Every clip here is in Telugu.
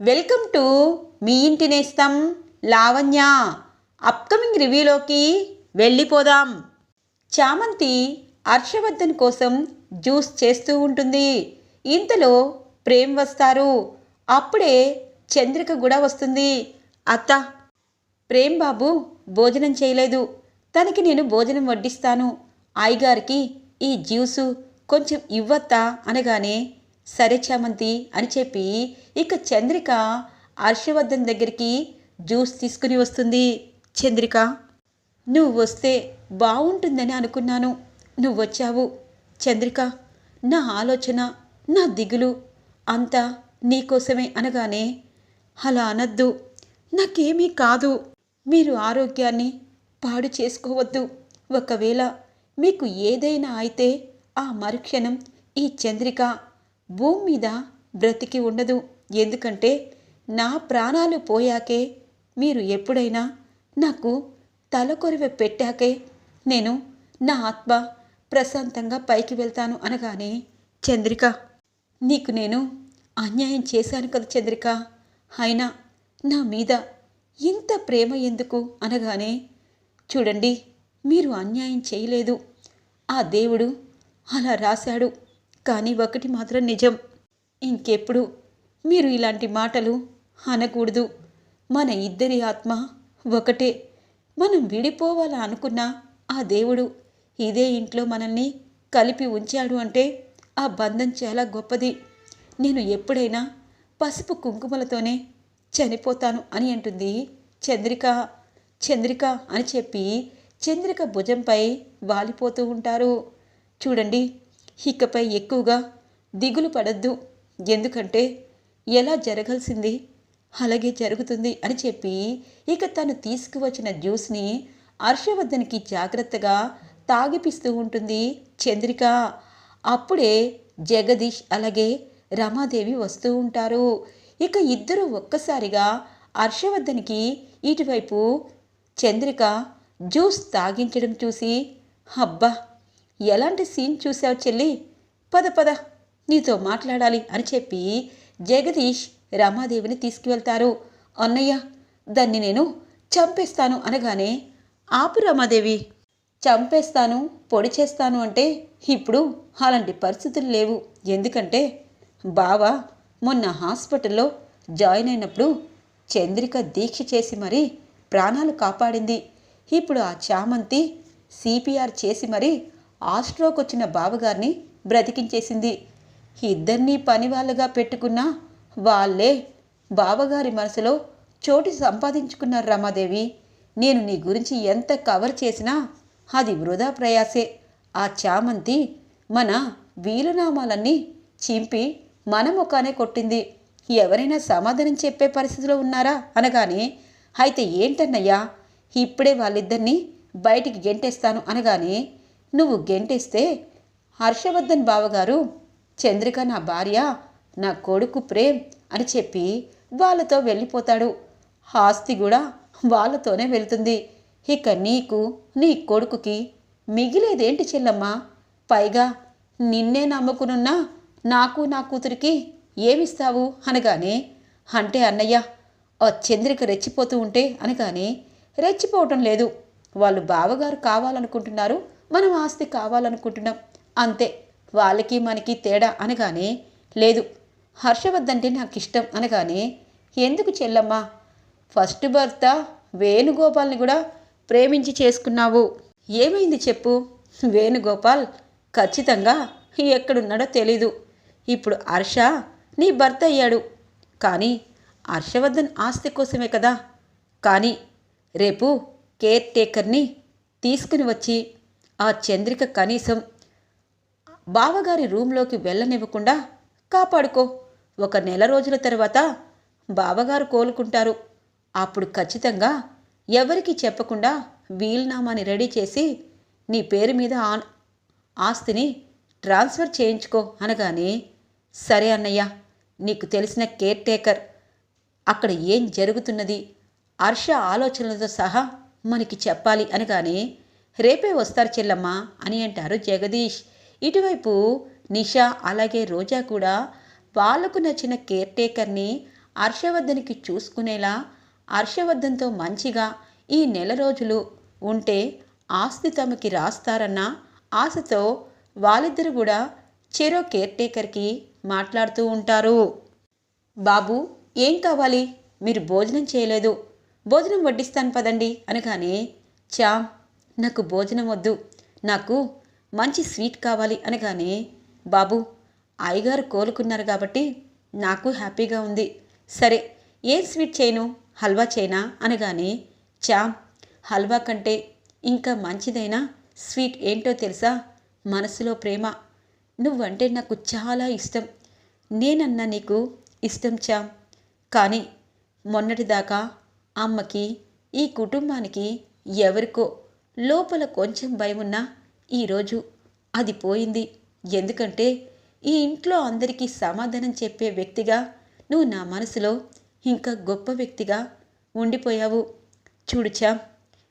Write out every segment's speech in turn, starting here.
వెల్కమ్ టు మీ ఇంటి నేస్తం లావణ్య. అప్కమింగ్ రివ్యూలోకి వెళ్ళిపోదాం. చామంతి హర్షవర్ధన్ కోసం జ్యూస్ చేస్తూ ఉంటుంది. ఇంతలో ప్రేమ్ వస్తారు. అప్పుడే చంద్రిక కూడా వస్తుంది. అత్త ప్రేమ్ బాబు భోజనం చేయలేదు. తనకి నేను భోజనం వడ్డిస్తాను. ఆయిగారికి ఈ జ్యూసు కొంచెం ఇవ్వత్తా అనగానే సరే చామంతి అని చెప్పి ఇక చంద్రిక హర్షవర్ధన్ దగ్గరికి జ్యూస్ తీసుకుని వస్తుంది. చంద్రిక నువ్వు వస్తే బాగుంటుందని అనుకున్నాను. నువ్వు వచ్చావు. చంద్రిక నా ఆలోచన నా దిగులు అంతా నీకోసమే అనగానే అలా అనద్దు. నాకేమీ కాదు. మీరు ఆరోగ్యాన్ని పాడు చేసుకోవద్దు. ఒకవేళ మీకు ఏదైనా అయితే ఆ మరుక్షణం ఈ చంద్రిక భూమి మీద బ్రతికి ఉండదు. ఎందుకంటే నా ప్రాణాలు పోయాకే మీరు ఎప్పుడైనా నాకు తలకొరివ పెట్టాకే నేను నా ఆత్మ ప్రశాంతంగా పైకి వెళ్తాను అనగానే చంద్రిక నీకు నేను అన్యాయం చేశాను కదా చంద్రిక. అయినా నా మీద ఇంత ప్రేమ ఎందుకు? అనగానే చూడండి మీరు అన్యాయం చేయలేదు. ఆ దేవుడు అలా రాశాడు. కానీ ఒకటి మాత్రం నిజం. ఇంకెప్పుడు? మీరు ఇలాంటి మాటలు అనకూడదు. మన ఇద్దరి ఆత్మ ఒకటే. మనం విడిపోవాలని అనుకున్నా ఆ దేవుడు ఇదే ఇంట్లో మనల్ని కలిపి ఉంచాడు అంటే ఆ బంధం చాలా గొప్పది. నేను ఎప్పుడైనా పసుపు కుంకుమలతోనే చనిపోతాను అని అంటుంది చంద్రిక. చంద్రిక అని చెప్పి చంద్రిక భుజంపై వాలిపోతూ ఉంటారు. చూడండి ఇకపై ఎక్కువగా దిగులు పడద్దు. ఎందుకంటే ఎలా జరగాల్సింది? అలాగే జరుగుతుంది అని చెప్పి ఇక తను తీసుకువచ్చిన జ్యూస్ని హర్షవర్ధన్కి జాగ్రత్తగా తాగిపిస్తూ ఉంటుంది చంద్రిక. అప్పుడే జగదీష్ అలాగే రమాదేవి వస్తూ ఉంటారు. ఇక ఇద్దరు ఒక్కసారిగా హర్షవర్ధన్కి ఇటువైపు చంద్రిక జ్యూస్ తాగించడం చూసి అబ్బా! ఎలాంటి సీన్ చూసావు చెల్లి? పద పద. నీతో మాట్లాడాలి అని చెప్పి జగదీష్ రమాదేవిని తీసుకువెళ్తారు. అన్నయ్య దాన్ని నేను చంపేస్తాను అనగానే ఆపు రమాదేవి. చంపేస్తాను పొడి చేస్తాను అంటే ఇప్పుడు అలాంటి పరిస్థితులు లేవు. ఎందుకంటే బావ మొన్న హాస్పిటల్లో జాయిన్ అయినప్పుడు చంద్రిక దీక్ష చేసి మరీ ప్రాణాలు కాపాడింది. ఇప్పుడు ఆ చామంతి సిపిఆర్ చేసి మరీ ఆస్ట్రోకొచ్చిన వచ్చిన బావగారిని బ్రతికించేసింది. ఇద్దరినీ పని వాళ్ళుగా పెట్టుకున్నా వాళ్ళే బావగారి మనసులో చోటు సంపాదించుకున్నారు రమాదేవి. నేను నీ గురించి ఎంత కవర్ చేసినా అది వృధా ప్రయాసే. ఆ చామంతి మన వీలునామాలన్నీ చింపి మన ముఖానే కొట్టింది. ఎవరైనా సమాధానం చెప్పే పరిస్థితిలో ఉన్నారా అనగానే అయితే ఏంటన్నయ్యా ఇప్పుడే వాళ్ళిద్దరినీ బయటికి గెంటేస్తాను అనగానే నువ్వు గెంటిస్తే హర్షవర్ధన్ బావగారు చంద్రిక నా భార్య నా కొడుకు ప్రేమ్ అని చెప్పి వాళ్ళతో వెళ్ళిపోతాడు. ఆస్తి కూడా వాళ్ళతోనే వెళ్తుంది. ఇక నీకు నీ కొడుకుకి మిగిలేదేంటి చెల్లమ్మ? పైగా నిన్నే నమ్ముకునున్నా నాకు నా కూతురికి ఏమిస్తావు అనగానే అంటే అన్నయ్య ఆ చంద్రిక రెచ్చిపోతూ ఉంటే అనగానే రెచ్చిపోవటం లేదు. వాళ్ళు బావగారు కావాలనుకుంటున్నారు. మనం ఆస్తి కావాలనుకుంటున్నాం. అంతే వాళ్ళకి మనకి తేడా అనగానే లేదు హర్షవర్ధంటే నాకు ఇష్టం అనగానే ఎందుకు చెల్లమ్మా? ఫస్ట్ భర్త వేణుగోపాల్ని కూడా ప్రేమించి చేసుకున్నావు. ఏమైంది చెప్పు? వేణుగోపాల్ ఖచ్చితంగా ఎక్కడున్నాడో తెలీదు. ఇప్పుడు హర్ష నీ భర్త అయ్యాడు. కానీ హర్షవర్ధన్ ఆస్తి కోసమే కదా. కానీ రేపు కేర్ టేకర్ని తీసుకుని వచ్చి ఆ చంద్రిక కనీసం బావగారి రూంలోకి వెళ్ళనివ్వకుండా కాపాడుకో. ఒక నెల రోజుల తర్వాత బావగారు కోలుకుంటారు. అప్పుడు ఖచ్చితంగా ఎవరికి చెప్పకుండా వీల్నామాని రెడీ చేసి నీ పేరు మీద ఆన్ ఆస్తిని ట్రాన్స్ఫర్ చేయించుకో అనగానే సరే అన్నయ్య నీకు తెలిసిన కేర్ టేకర్ అక్కడ ఏం జరుగుతున్నది హర్ష ఆలోచనలతో సహా మనకి చెప్పాలి అనగానే రేపే వస్తారు చెల్లమ్మ అని అంటారు జగదీష్. ఇటువైపు నిషా అలాగే రోజా కూడా వాళ్ళకు నచ్చిన కేర్ టేకర్ని హర్షవర్ధన్కి చూసుకునేలా హర్షవర్ధన్తో మంచిగా ఈ నెల రోజులు ఉంటే ఆస్తి తమకి రాస్తారన్న ఆశతో వాళ్ళిద్దరు కూడా చెరో కేర్ టేకర్కి మాట్లాడుతూ ఉంటారు. బాబు ఏం కావాలి? మీరు భోజనం చేయలేదు. భోజనం వడ్డిస్తాను పదండి అనగానే చా నాకు భోజనం వద్దు. నాకు మంచి స్వీట్ కావాలి అనగానే బాబు అయ్యగారు కోలుకున్నారు కాబట్టి నాకు హ్యాపీగా ఉంది. సరే ఏం స్వీట్ చేయను? హల్వా చేయనా? అనగానే చా హల్వా కంటే ఇంకా మంచిదైన స్వీట్ ఏంటో తెలుసా? మనసులో ప్రేమ. నువ్వంటే నాకు చాలా ఇష్టం. నేనన్నా నీకు ఇష్టం చా కానీ మొన్నటిదాకా అమ్మకి ఈ కుటుంబానికి ఎవరికో లోపల కొంచెం భయమున్నా ఈరోజు అది పోయింది. ఎందుకంటే ఈ ఇంట్లో అందరికీ సమాధానం చెప్పే వ్యక్తిగా నువ్వు నా మనసులో ఇంకా గొప్ప వ్యక్తిగా ఉండిపోయావు. చూడుచా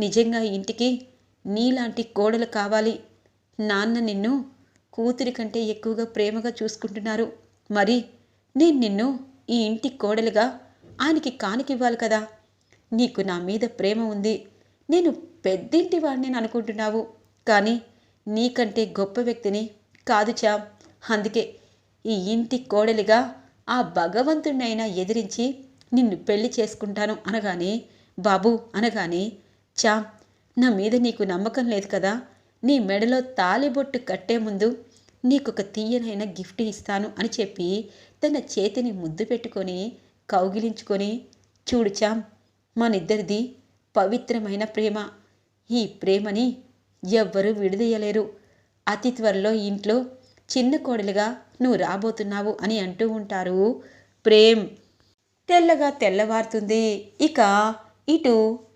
నిజంగా ఈ ఇంటికి నీలాంటి కోడలు కావాలి. నాన్న నిన్ను కూతురి కంటే ఎక్కువగా ప్రేమగా చూసుకుంటున్నారు. మరి నేను నిన్ను ఈ ఇంటి కోడలుగా ఆయనకి కానికివ్వాలి కదా. నీకు నా మీద ప్రేమ ఉంది. నేను పెద్దింటి వాడిని అనుకుంటున్నావు. కానీ నీకంటే గొప్ప వ్యక్తిని కాదు చా అందుకే ఈ ఇంటి కోడలిగా ఆ భగవంతుడినైనా ఎదిరించి నిన్ను పెళ్ళి చేసుకుంటాను అనగానే బాబు అనగానే చా నా మీద నీకు నమ్మకం లేదు కదా. నీ మెడలో తాలిబొట్టు కట్టే ముందు నీకొక తీయనైన గిఫ్ట్ ఇస్తాను అని చెప్పి తన చేతిని ముద్దు పెట్టుకొని కౌగిలించుకొని చూడు చాం మనిద్దరిది పవిత్రమైన ప్రేమ. ఈ ప్రేమని ఎవ్వరూ విడదీయలేరు. అతి త్వరలో ఇంట్లో చిన్న కోడలుగా నువ్వు రాబోతున్నావు అని అంటూ ఉంటారు. ప్రేమ్ తెల్లగా తెల్లవారుతుంది. ఇక ఇటు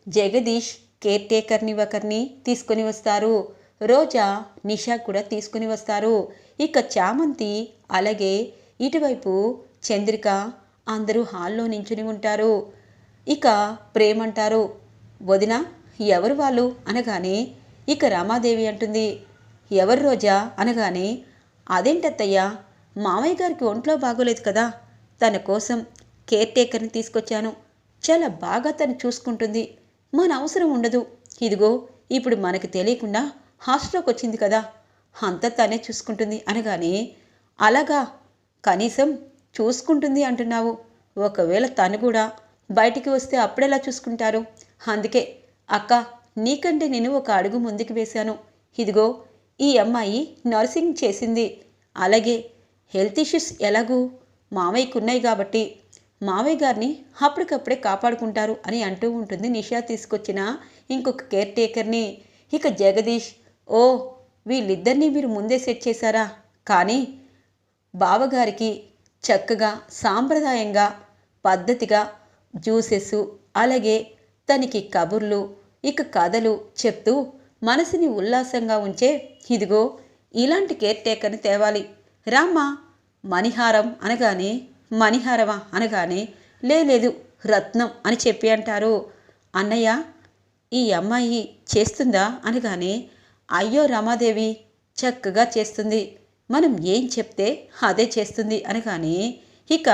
జగదీష్ కేర్ టేకర్ని ఒకరిని తీసుకొని వస్తారు. రోజా నిషా కూడా తీసుకుని వస్తారు. ఇక చామంతి అలాగే ఇటువైపు చంద్రిక అందరూ హాల్లో నించుని ఉంటారు. ఇక ప్రేమంటారు వదిన ఎవరు వాళ్ళు? అనగానే ఇక రామాదేవి అంటుంది. ఎవరు రోజా? అనగానే అదేంటత్తయ్యా? మామయ్య గారికి ఒంట్లో బాగోలేదు కదా. తన కోసం కేర్ టేకర్ని తీసుకొచ్చాను. చాలా బాగా తను చూసుకుంటుంది. మన అవసరం ఉండదు. ఇదిగో ఇప్పుడు మనకి తెలియకుండా హాస్టల్లోకి వచ్చింది కదా. అంతా తనే చూసుకుంటుంది. అనగానే అలాగా? కనీసం చూసుకుంటుంది అంటున్నావు. ఒకవేళ తను కూడా బయటికి వస్తే అప్పుడెలా చూసుకుంటారు? అందుకే అక్క నీకంటే నేను ఒక అడుగు ముందుకు వేశాను. ఇదిగో ఈ అమ్మాయి నర్సింగ్ చేసింది. అలాగే హెల్త్ ఇష్యూస్ ఎలాగూ మావయ్యకున్నాయి కాబట్టి మావయ్య గారిని అప్పటికప్పుడే కాపాడుకుంటారు అని అంటూ ఉంటుంది నిషా తీసుకొచ్చిన ఇంకొక కేర్ టేకర్ని. ఇక జగదీష్ ఓ వీళ్ళిద్దరినీ మీరు ముందే సెట్ చేశారా? కానీ బావగారికి చక్కగా సాంప్రదాయంగా పద్ధతిగా జ్యూసెస్ అలాగే తనకి కబుర్లు ఇక కథలు చెప్తూ మనసుని ఉల్లాసంగా ఉంచే ఇదిగో ఇలాంటి కేర్ టేకర్ని తేవాలి. రామ్మా మణిహారం అనగానే మణిహారమా అనగానే లేదు రత్నం అని చెప్పి అంటారు. అన్నయ్య ఈ అమ్మాయి చేస్తుందా అనగానే అయ్యో రమాదేవి చక్కగా చేస్తుంది. మనం ఏం చెప్తే అదే చేస్తుంది అనగానే ఇక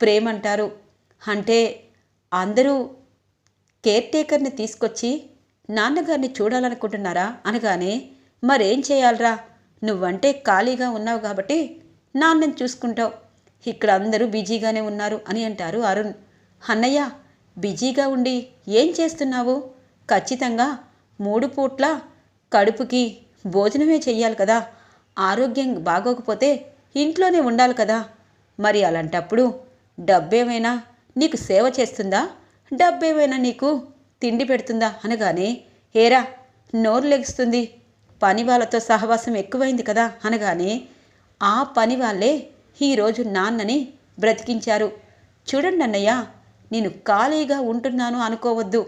ప్రేమంటారు. అంటే అందరూ కేర్ టేకర్ని తీసుకొచ్చి నాన్నగారిని చూడాలనుకుంటున్నారా? అనగానే మరేం చేయాలరా? నువ్వంటే ఖాళీగా ఉన్నావు కాబట్టి నాన్నని చూసుకుంటావు. ఇక్కడ అందరూ బిజీగానే ఉన్నారు అని అంటారు అరుణ్. అన్నయ్య బిజీగా ఉండి ఏం చేస్తున్నావు? ఖచ్చితంగా మూడు పూట్ల కడుపుకి భోజనమే చెయ్యాలి కదా. ఆరోగ్యం బాగోకపోతే ఇంట్లోనే ఉండాలి కదా. మరి అలాంటప్పుడు డబ్బేమైనా నీకు సేవ చేస్తుందా? డబ్బేమైనా నీకు తిండి పెడుతుందా? అనగానే ఏరా నోరు లెగుస్తుంది. పని వాళ్ళతో సహవాసం ఎక్కువైంది కదా? అనగానే ఆ పని వాళ్ళే ఈరోజు నాన్నని బ్రతికించారు. చూడండి అన్నయ్య నేను ఖాళీగా ఉంటున్నాను అనుకోవద్దు.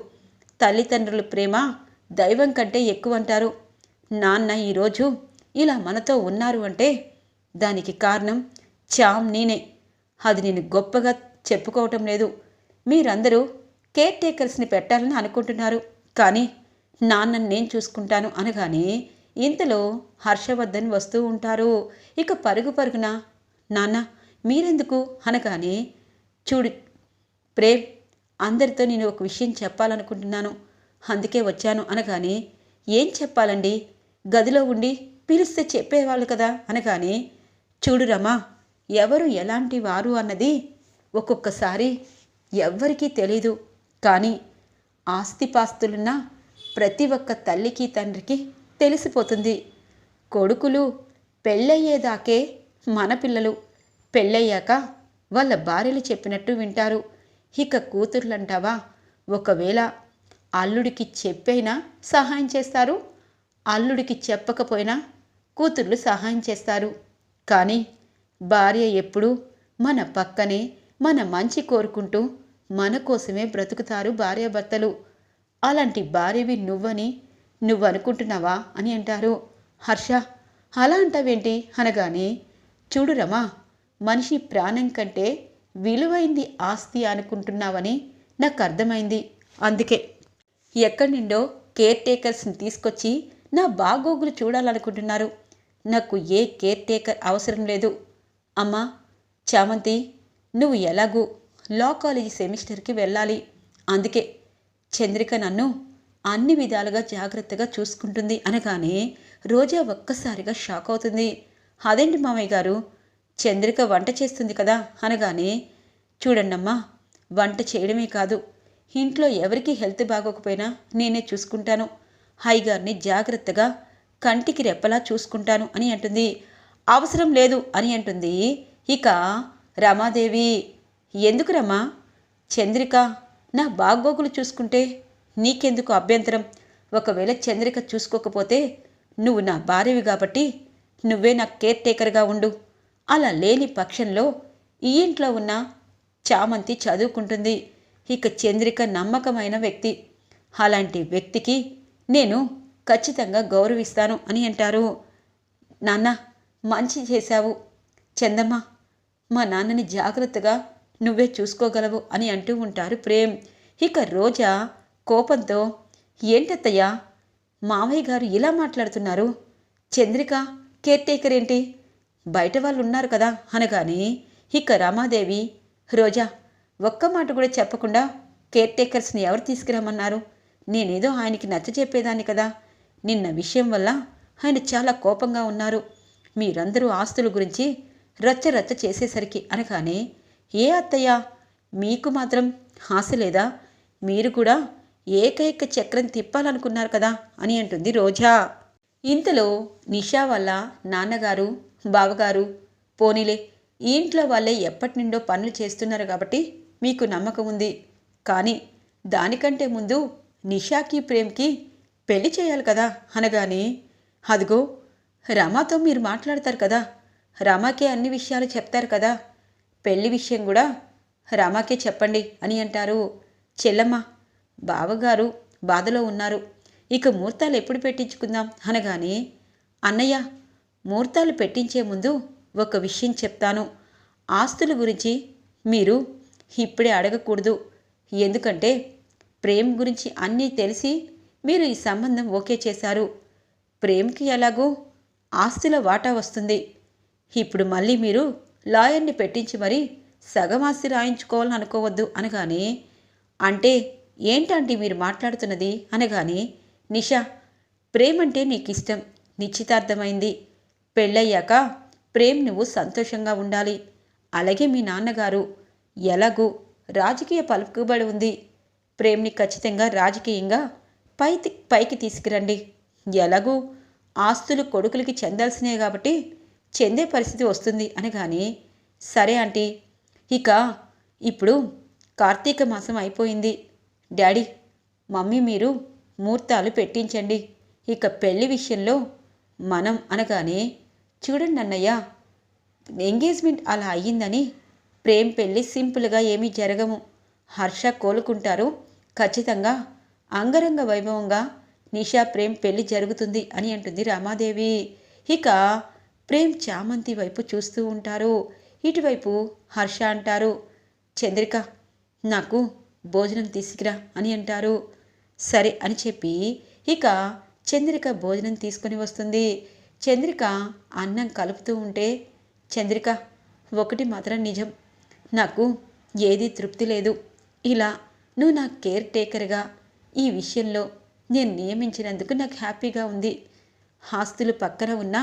తల్లిదండ్రుల ప్రేమ దైవం కంటే ఎక్కువ అంటారు నాన్న ఈరోజు ఇలా మనతో ఉన్నారు అంటే దానికి కారణం చామ్ నేనే. అది నేను గొప్పగా చెప్పుకోవటం లేదు. మీరందరూ కేర్ టేకర్స్ని పెట్టాలని అనుకుంటున్నారు. కానీ నాన్నని నేను చూసుకుంటాను అనగానే ఇంతలో హర్షవర్ధన్ వస్తూ ఉంటారు. ఇక పరుగు పరుగున నాన్న మీరెందుకు? అనగానే చూడు ప్రేమ్ అందరితో నేను ఒక విషయం చెప్పాలనుకుంటున్నాను. అందుకే వచ్చాను. అనగానే ఏం చెప్పాలండి? గదిలో ఉండి పిలిస్తే చెప్పేవాళ్ళు కదా? అనగానే చూడు రమా ఎవరు ఎలాంటి వారు అన్నది ఒక్కొక్కసారి ఎవ్వరికీ తెలీదు. కానీ ఆస్తిపాస్తులున్న ప్రతి ఒక్క తల్లికి తండ్రికి తెలిసిపోతుంది. కొడుకులు పెళ్ళయ్యేదాకే మన పిల్లలు పెళ్ళయ్యాక వాళ్ళ భార్యలు చెప్పినట్టు వింటారు. ఇక కూతుర్లంటావా? ఒకవేళ అల్లుడికి చెప్పైనా సహాయం చేస్తారు. అల్లుడికి చెప్పకపోయినా కూతుర్లు సహాయం చేస్తారు. కానీ భార్య ఎప్పుడూ మన పక్కనే మన మంచి కోరుకుంటూ మన కోసమే బ్రతుకుతారు భార్యాభర్తలు. అలాంటి భార్యవి నువ్వని నువ్వు అనుకుంటున్నావా అని అంటారు. హర్ష అలా అంటావేంటి? అనగానే చూడు రమా మనిషి ప్రాణం కంటే విలువైంది ఆస్తి అనుకుంటున్నావని నాకు అర్థమైంది. అందుకే ఎక్కడి నుండో కేర్ టేకర్స్ని తీసుకొచ్చి నా బాగోగులు చూడాలనుకుంటున్నారు. నాకు ఏ కేర్ టేకర్ అవసరం లేదు. అమ్మా చామంతి నువ్వు ఎలాగూ లా కాలేజీ సెమిస్టర్కి వెళ్ళాలి. అందుకే చంద్రిక నన్ను అన్ని విధాలుగా జాగ్రత్తగా చూసుకుంటుంది అనగానే రోజా ఒక్కసారిగా షాక్ అవుతుంది. అదేంటి మామయ్య గారు? చంద్రిక వంట చేస్తుంది కదా? అనగానే చూడండమ్మా వంట చేయడమే కాదు. ఇంట్లో ఎవరికి హెల్త్ బాగోకపోయినా నేనే చూసుకుంటాను. హైగారిని జాగ్రత్తగా కంటికి రెప్పలా చూసుకుంటాను అని అంటుంది. అవసరం లేదు అని అంటుంది. ఇక రమాదేవి ఎందుకు చంద్రిక నా బాగోగులు చూసుకుంటే నీకెందుకు అభ్యంతరం? ఒకవేళ చంద్రిక చూసుకోకపోతే నువ్వు నా భార్యవి కాబట్టి నువ్వే నా కేర్ టేకర్గా ఉండు. అలా లేని పక్షంలో ఈ ఇంట్లో ఉన్న చామంతి చదువుకుంటుంది. ఇక చంద్రిక నమ్మకమైన వ్యక్తి. అలాంటి వ్యక్తికి నేను ఖచ్చితంగా గౌరవిస్తాను అని అంటారు. నాన్న మంచి చేశావు. చందమ్మ మా నాన్నని జాగ్రత్తగా నువ్వే చూసుకోగలవు అని అంటూ ఉంటారు ప్రేమ్. ఇక రోజా కోపంతో ఏంటత్తయ్యా మావయ్య గారు ఇలా మాట్లాడుతున్నారు? చంద్రిక కేర్ టేకర్ ఏంటి? బయట వాళ్ళు ఉన్నారు కదా అనగానే ఇక రమాదేవి రోజా ఒక్క మాట కూడా చెప్పకుండా కేర్ టేకర్స్ని ఎవరు తీసుకురమ్మన్నారు? నేనేదో ఆయనకి నచ్చ చెప్పేదాన్ని కదా. నిన్న విషయం వల్ల ఆయన చాలా కోపంగా ఉన్నారు. మీరందరూ ఆస్తుల గురించి రచ్చ రచ్చ చేసేసరికి అనగానే ఏ అత్తయ్య? మీకు మాత్రం ఆశ లేదా? మీరు కూడా ఏకైక చక్రం తిప్పాలనుకున్నారు కదా అని అంటుంది రోజా. ఇంతలో నిషా వల్ల నాన్నగారు బావగారు పోనీలే ఈ ఇంట్లో వాళ్ళే ఎప్పటి నుండో పనులు చేస్తున్నారు కాబట్టి మీకు నమ్మకం ఉంది. కానీ దానికంటే ముందు నిషాకి ప్రేమ్కి పెళ్ళి చేయాలి కదా అనగానే అదిగో రమాతో మీరు మాట్లాడతారు కదా రమాకే అన్ని విషయాలు చెప్తారు కదా పెళ్ళి విషయం కూడా రామాకే చెప్పండి అని అంటారు. చెల్లమ్మ బావగారు బాధలో ఉన్నారు. ఇక ముహూర్తాలు ఎప్పుడు పెట్టించుకుందాం అనగానే అన్నయ్య ముహూర్తాలు పెట్టించే ముందు ఒక విషయం చెప్తాను. ఆస్తుల గురించి మీరు ఇప్పుడే అడగకూడదు. ఎందుకంటే ప్రేమ్ గురించి అన్నీ తెలిసి మీరు ఈ సంబంధం ఓకే చేశారు. ప్రేమ్కి ఎలాగో ఆస్తుల వాటా వస్తుంది. ఇప్పుడు మళ్ళీ మీరు లాయర్ని పెట్టించి మరీ సగమాసి రాయించుకోవాలని అనుకోవద్దు అనగానే అంటే ఏంటంటే మీరు మాట్లాడుతున్నది? అనగానే నిషా ప్రేమంటే నీకు ఇష్టం నిశ్చితార్థమైంది. పెళ్ళయ్యాక ప్రేమ్ నువ్వు సంతోషంగా ఉండాలి. అలాగే మీ నాన్నగారు ఎలాగూ రాజకీయ పలుకుబడి ఉంది. ప్రేమ్ని ఖచ్చితంగా రాజకీయంగా పై పైకి తీసుకురండి. ఎలాగూ ఆస్తులు కొడుకులకి చెందాల్సినవి కాబట్టి చెందే పరిస్థితి వస్తుంది అనగానే సరే ఆంటీ ఇక ఇప్పుడు కార్తీక మాసం అయిపోయింది. డాడీ మమ్మీ మీరు ముహూర్తాలు పెట్టించండి. ఇక పెళ్ళి విషయంలో మనం అనగానే చూడండి అన్నయ్య ఎంగేజ్మెంట్ అలా అయ్యిందని ప్రేమ్ పెళ్ళి సింపుల్గా ఏమీ జరగము. హర్ష కోలుకుంటారు. ఖచ్చితంగా అంగరంగ వైభవంగా నిషా ప్రేమ్ పెళ్ళి జరుగుతుంది అని అంటుంది రామాదేవి. ఇక ప్రేమ్ చామంతి వైపు చూస్తూ ఉంటారు. ఇటువైపు హర్ష అంటారు. చంద్రిక నాకు భోజనం తీసుకురా అని అంటారు. సరే అని చెప్పి ఇక చంద్రిక భోజనం తీసుకొని వస్తుంది. చంద్రిక అన్నం కలుపుతూ ఉంటే చంద్రిక ఒకటి మాత్రం నిజం. నాకు ఏదీ తృప్తి లేదు. ఇలా నువ్వు నా కేర్ టేకర్గా ఈ విషయంలో నేను నియమించినందుకు నాకు హ్యాపీగా ఉంది. ఆస్తులు పక్కన ఉన్నా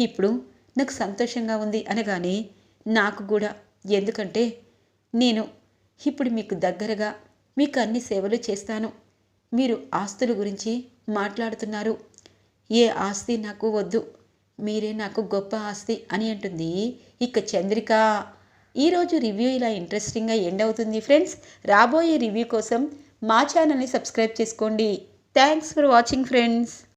ఇప్పుడు నాకు సంతోషంగా ఉంది అనగానే నాకు కూడా. ఎందుకంటే నేను ఇప్పుడు మీకు దగ్గరగా మీకు అన్ని సేవలు చేస్తాను. మీరు ఆస్తుల గురించి మాట్లాడుతున్నారు. ఏ ఆస్తి నాకు వద్దు. మీరే నాకు గొప్ప ఆస్తి అని అంటుంది ఇక చంద్రిక. ఈరోజు రివ్యూ ఇలా ఇంట్రెస్టింగ్గా ఎండ్ అవుతుంది ఫ్రెండ్స్. రాబోయే రివ్యూ కోసం మా ఛానల్ని సబ్స్క్రైబ్ చేసుకోండి. Thanks for watching friends.